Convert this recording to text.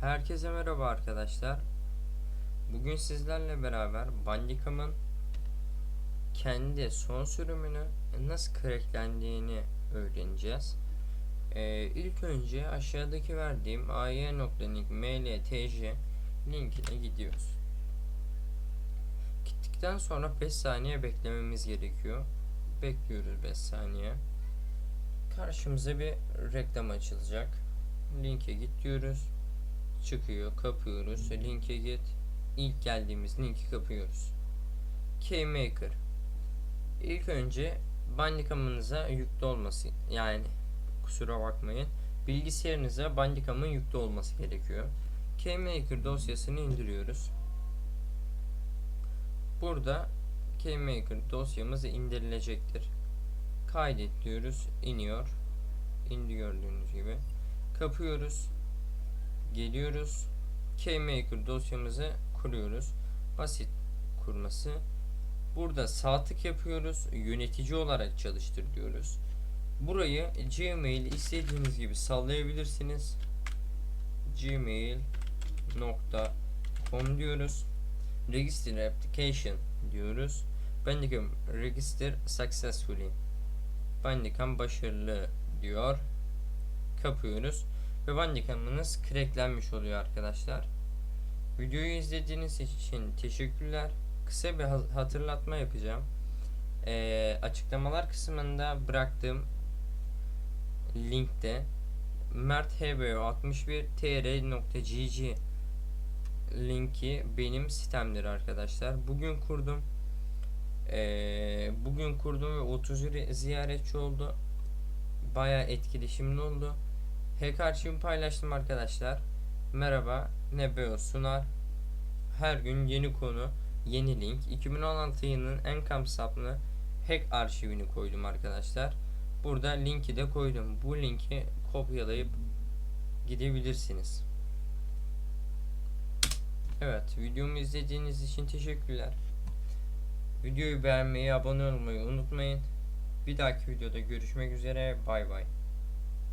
Herkese merhaba arkadaşlar. Bugün sizlerle beraber Bandicam'ın kendi son sürümünü nasıl cracklendiğini öğreneceğiz. Ee, ilk önce aşağıdaki verdiğim ay.link mltj linkine gidiyoruz. Gittikten sonra 5 saniye beklememiz gerekiyor. Bekliyoruz 5 saniye. Karşımıza bir reklam açılacak. Linke git diyoruz çıkıyor kapıyoruz. Linke git. İlk geldiğimiz linki kapıyoruz. Keymaker. İlk önce Bandicam'ınıza yüklü olması yani kusura bakmayın bilgisayarınıza Bandicam'ın yüklü olması gerekiyor. Keymaker dosyasını indiriyoruz. Burada Keymaker dosyamız indirilecektir. Kaydet diyoruz iniyor. İndi gördüğünüz gibi. Kapıyoruz geliyoruz. KMaker dosyamızı kuruyoruz. Basit kurması. Burada sağ tık yapıyoruz. Yönetici olarak çalıştır diyoruz. Burayı Gmail istediğiniz gibi sallayabilirsiniz. gmail.com diyoruz. Register application diyoruz. Bandicam register successfully. Bandicam başarılı diyor. Kapıyoruz ve Bandicam'ınız cracklenmiş oluyor arkadaşlar. Videoyu izlediğiniz için teşekkürler. Kısa bir hatırlatma yapacağım. Ee, açıklamalar kısmında bıraktığım linkte merthbo61tr.gg linki benim sitemdir arkadaşlar. Bugün kurdum. Ee, bugün kurdum ve 30 ziyaretçi oldu. Baya etkileşimli oldu. Hack arşivimi paylaştım arkadaşlar. Merhaba, Nebeo sunar. Her gün yeni konu, yeni link. 2016 yılının en kapsamlı hack arşivini koydum arkadaşlar. Burada linki de koydum. Bu linki kopyalayıp gidebilirsiniz. Evet, videomu izlediğiniz için teşekkürler. Videoyu beğenmeyi, abone olmayı unutmayın. Bir dahaki videoda görüşmek üzere. Bay bay.